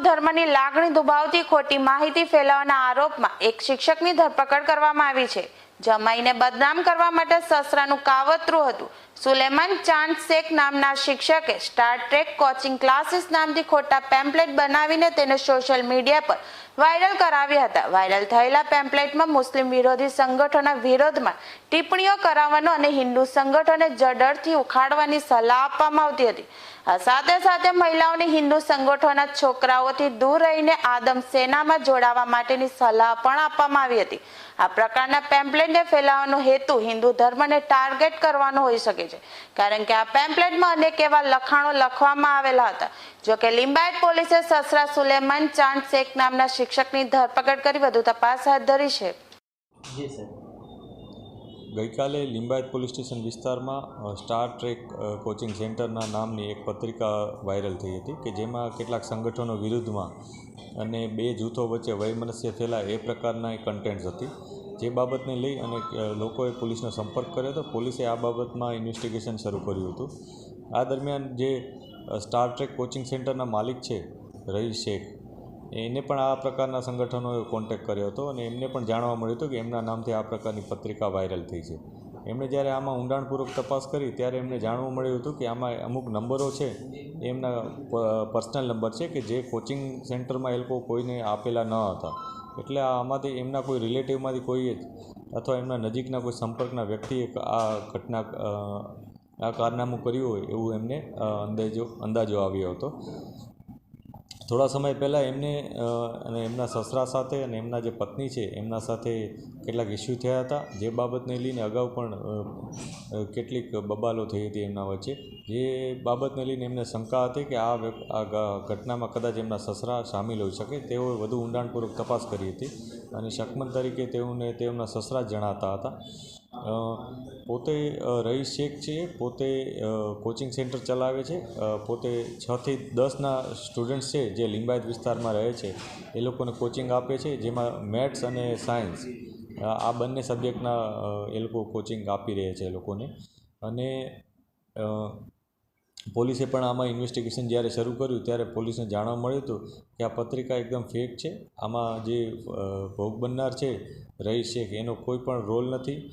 ધર્મની લાગણી દુભાવતી ખોટી માહિતી ફેલાવવાના આરોપમાં એક શિક્ષકની ધરપકડ કરવામાં આવી છે. જમાઈને બદનામ કરવા માટે સસરાનું કાવતરું હતું. સુલેમાન ચાંદ શેખ નામના શિક્ષકે સ્ટાર ટ્રેક કોચિંગ ક્લાસીસ નામથી ખોટા પેમ્પલેટ બનાવીને તેને સોશિયલ મીડિયા પર વાયરલ કરાવ્યા હતા. વાયરલ થયેલા પેમ્પલેટમાં મુસ્લિમ વિરોધી સંગઠનના વિરોધમાં ટિપ્પણીઓ કરાવવાનો અને હિન્દુ સંગઠનને જડરથી ઉખાડવાની સલાહ આપવામાં આવતી હતી. આ સાથે સાથે મહિલાઓને હિન્દુ સંગઠનના છોકરાઓથી દૂર રહીને આદમ સેનામાં જોડાવા માટેની સલાહ પણ આપવામાં આવી હતી. આ પ્રકારના પેમ્પલેટને ફેલાવવાનો હેતુ હિન્દુ ધર્મને ટાર્ગેટ કરવાનો હોઈ શકે છે. કારણ કે આ પેમ્પલેટમાં અનેક એવા લખાણો લખવામાં આવેલા હતા. જો કે લિંબાયત પોલીસે સસરા સુલેમાન ચાંદ શેખ નામના શિક્ષકની ધરપકડ કરી વધુ તપાસ હાથ ધરી છે. ગઈકાલે લિંબાયત પોલીસ સ્ટેશન વિસ્તારમાં સ્ટાર ટ્રેક કોચિંગ સેન્ટરના નામની એક પત્રિકા વાયરલ થઈ હતી કે જેમાં કેટલાક સંગઠનો વિરુદ્ધમાં અને બે જૂથો વચ્ચે વૈમનસ્ય થયેલા એ પ્રકારના કન્ટેન્ટ્સ હતી. જે બાબતને લઈ અને લોકોએ પોલીસનો સંપર્ક કર્યો હતો. પોલીસે આ બાબતમાં ઇન્વેસ્ટિગેશન શરૂ કર્યું હતું. આ દરમિયાન જે સ્ટાર ટ્રેક કોચિંગ સેન્ટરના માલિક છે રહીશ શેખ, એને પણ આ પ્રકારના સંગઠનોએ કોન્ટેક્ટ કર્યો હતો અને એમને પણ જાણવા મળ્યું હતું કે એમના નામથી આ પ્રકારની પત્રિકા વાયરલ થઈ છે. એમણે જ્યારે આમાં ઊંડાણપૂર્વક તપાસ કરી, ત્યારે એમને જાણવા મળ્યું હતું કે આમાં અમુક નંબરો છે, એમના પર્સનલ નંબર છે કે જે કોચિંગ સેન્ટરમાં એ લોકો કોઈને આપેલા ન હતા. એટલે આમાંથી એમના કોઈ રિલેટિવમાંથી કોઈએ અથવા એમના નજીકના કોઈ સંપર્કના વ્યક્તિએ આ ઘટના આ કારનામું કર્યું હોય એવું એમને અંદાજો અંદાજો આવ્યો હતો. થોડા સમય પહેલાં એમને અને એમના સસરા સાથે અને એમના જે પત્ની છે એમના સાથે કેટલાક ઇસ્યુ થયા હતા. જે બાબતને લઈને અગાઉ પણ કેટલીક બબાલો થઈ હતી એમના વચ્ચે. જે બાબતને લઈને એમને શંકા હતી કે આ ઘટનામાં કદાચ એમના સસરા સામેલ હોઈ શકે. તેઓએ વધુ ઊંડાણપૂર્વક તપાસ કરી હતી અને શકમન તરીકે તેઓને તેમના સસરા જણાતા હતા. પોતે રહી શેખ છે. પોતે કોચિંગ સેન્ટર ચલાવે છે. પોતે છથી દસના સ્ટુડન્ટ્સ છે જે લિંબાયત વિસ્તારમાં રહે છે. એ લોકોને કોચિંગ આપે છે, જેમાં મેથ્સ અને સાયન્સ. આ બંને સબ્જેક્ટના એ લોકો કોચિંગ આપી રહ્યા છે એ લોકોને. અને પોલીસે પણ આમાં ઇન્વેસ્ટિગેશન જ્યારે શરૂ કર્યું ત્યારે પોલીસને જાણવા મળ્યું હતું કે આ પત્રિકા એકદમ ફેક છે. આમાં જે ભોગ બનનાર છે રહીશ શેખ એનો કોઈ પણ રોલ નથી.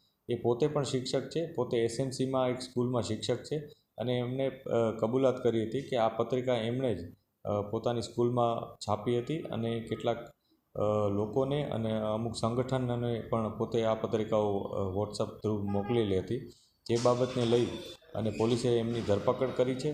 એ પોતે પણ શિક્ષક છે, પોતે એસએમસીમાં એક સ્કૂલમાં શિક્ષક છે અને એમને કબૂલાત કરી હતી કે આ પત્રિકા એમણે જ પોતાની સ્કૂલમાં છાપી હતી અને કેટલાક લોકોને અને અમુક સંગઠનને પણ પોતે આ પત્રિકાઓ વોટ્સઅપ થ્રુ મોકલેલી હતી જે બાબતને લઈ અને પોલીસે એમની ધરપકડ કરી છે.